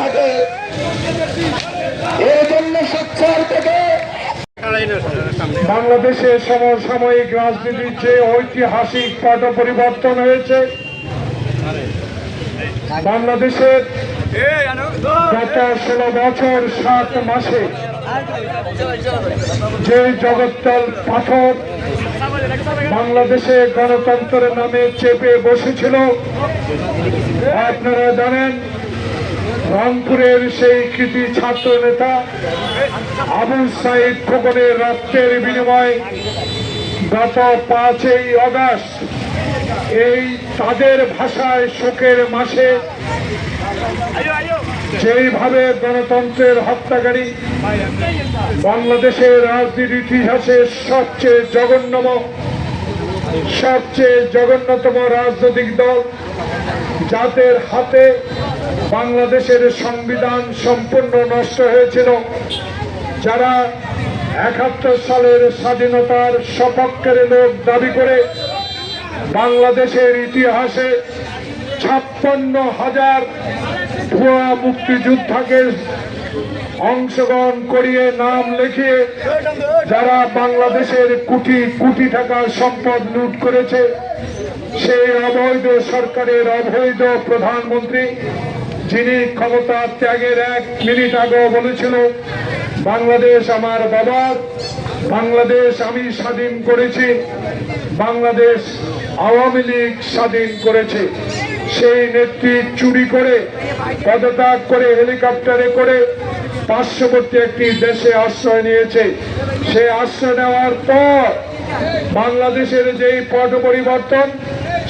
থাকে। থেকে বাংলাদেশের সমসাময়িক রাজনীতির যে ঐতিহাসিক পাঠ পরিবর্তন হয়েছে। বাংলাদেশের গত ষোলো বছর সাত মাসে যে জগত্তল পাথর বাংলাদেশে গণতন্ত্রের নামে চেপে বসেছিল, আপনারা জানেন রংপুরের সেই কৃতি ছাত্র নেতা আবু সাইদ খোকনের রক্তের বিনিময়ে গত পাঁচই অগাস্ট এই তাদের ভাষায় শোকের মাসে যেইভাবে গণতন্ত্রের হত্যাকারী বাংলাদেশের রাজনীতির ইতিহাসের সবচেয়ে জঘন্যতম সবচেয়ে জঘন্যতম রাজনৈতিক দল যাদের হাতে বাংলাদেশের সংবিধান সম্পূর্ণ নষ্ট হয়েছিল, যারা একাত্তর সালের স্বাধীনতার সপক্ষের লোক দাবি করে বাংলাদেশের ইতিহাসে ছাপ্পান্ন হাজার ভুয়া মুক্তিযোদ্ধাকে অংশগ্রহণ করিয়ে নাম লিখিয়ে যারা বাংলাদেশের কোটি কোটি টাকার সম্পদ লুট করেছে, সেই অবৈধ সরকারের অবৈধ প্রধানমন্ত্রী, যিনি ক্ষমতা ত্যাগের এক মিনিট আগেও বলেছিল, বাংলাদেশ আমার বাবার বাংলাদেশ আমি স্বাধীন করেছি, বাংলাদেশ আওয়ামী লীগ স্বাধীন করেছে। সেই নেত্রী চুরি করে পদত্যাগ করে হেলিকপ্টারে করে পার্শ্ববর্তী একটি দেশে আশ্রয় নিয়েছে। সে আশ্রয় নেওয়ার পর বাংলাদেশের যেই পট পরিবর্তন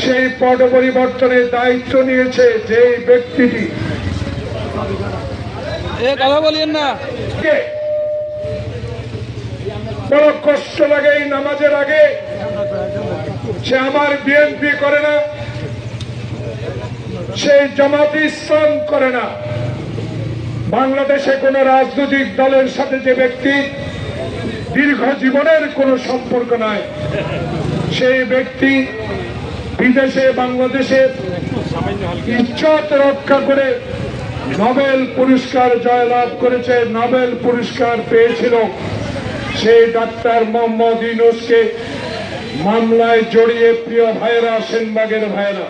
সেই পট পরিবর্তনের দায়িত্ব নিয়েছে যেই ব্যক্তিটি। কথা বলিয়েন না? বড় কষ্ট লাগে এই নামাজের আগে। সে আমার বিএনপি করে না। সে জামাত ইসলাম করে না। বাংলাদেশে কোন রাজনৈতিক দলের সাথে যে ব্যক্তি দীর্ঘ জীবনের কোনো সম্পর্ক নাই, সেই ব্যক্তি বিদেশে বাংলাদেশের ইজ্জত রক্ষা করে নোবেল পুরস্কার জয়লাভ করেছে, নোবেল পুরস্কার পেয়েছিল। সেই ডাক্তার মোহাম্মদ ইউনুসকে মামলায় জড়িয়ে প্রিয় ভাইরা সেনবাগের ভাইরা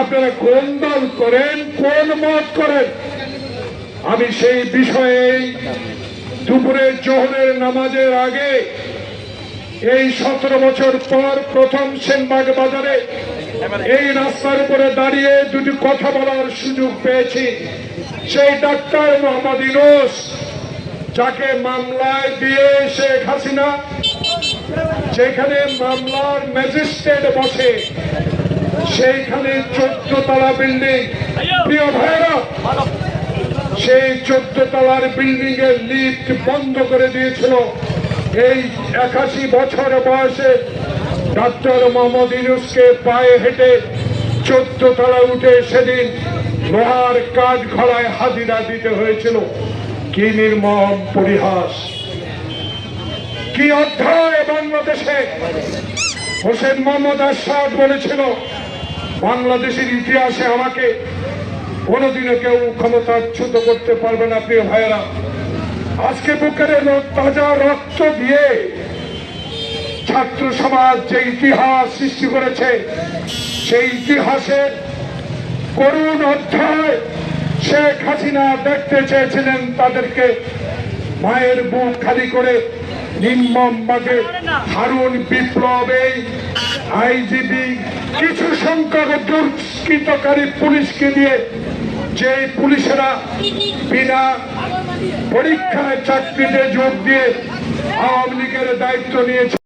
আপনারা কোন দল করেন, কোন মত করেন? আমি সেই বিষয়ে দুপুরে জোহরের নামাজের আগে এই সতেরো বছর পর প্রথম সেনবাগ বাজারে এই রাস্তার উপরে দাঁড়িয়ে দুটি কথা বলার সুযোগ পেয়েছি। সেই ডাক্তার মোহাম্মদ ইনোস যাকে মামলায় দিয়ে শেখ হাসিনা, যেখানে মামলার ম্যাজিস্ট্রেট বসে সেইখানে চোদ্দ তলা বিল্ডিং প্রিয় ভাইরা সেই চোদ্দ তলার বিল্ডিং এর লিফট বন্ধ করে দিয়েছিল। এই একাশি বছর বয়সে ডক্টর মোহাম্মদ ইউনুসকে পায়ে হেঁটে চোদ্দ তলা উঠে সেদিন লোহার কাঠ খড়ায় হাজিরা দিতে হয়েছিল। কি নির্মম পরিহাস। কি অধ্যায় বাংলাদেশে? হোসেন মোহাম্মদ আসাদ বলেছিল, বাংলাদেশের ইতিহাসে আমাকে কোনোদিনও কেউ ক্ষমতাচ্যুত করতে পারবে না, প্রিয় ভাইয়েরা। আজকে বুকের তাজা রক্ত দিয়ে ছাত্র সমাজ যে ইতিহাস সৃষ্টি করেছে, সেই ইতিহাসের করুণ অধ্যায় শেখ হাসিনা দেখতে চেয়েছিলেন তাদেরকে মায়ের বুক খালি করে নির্মম হারুন বিপ্লবে আইজিবি কিছু সংখ্যক দুষ্কৃতকারী পুলিশকে দিয়ে যে পুলিশেরা বিনা পরীক্ষায় চাকরিতে যোগ দিয়ে আওয়ামী লীগের দায়িত্ব নিয়েছে।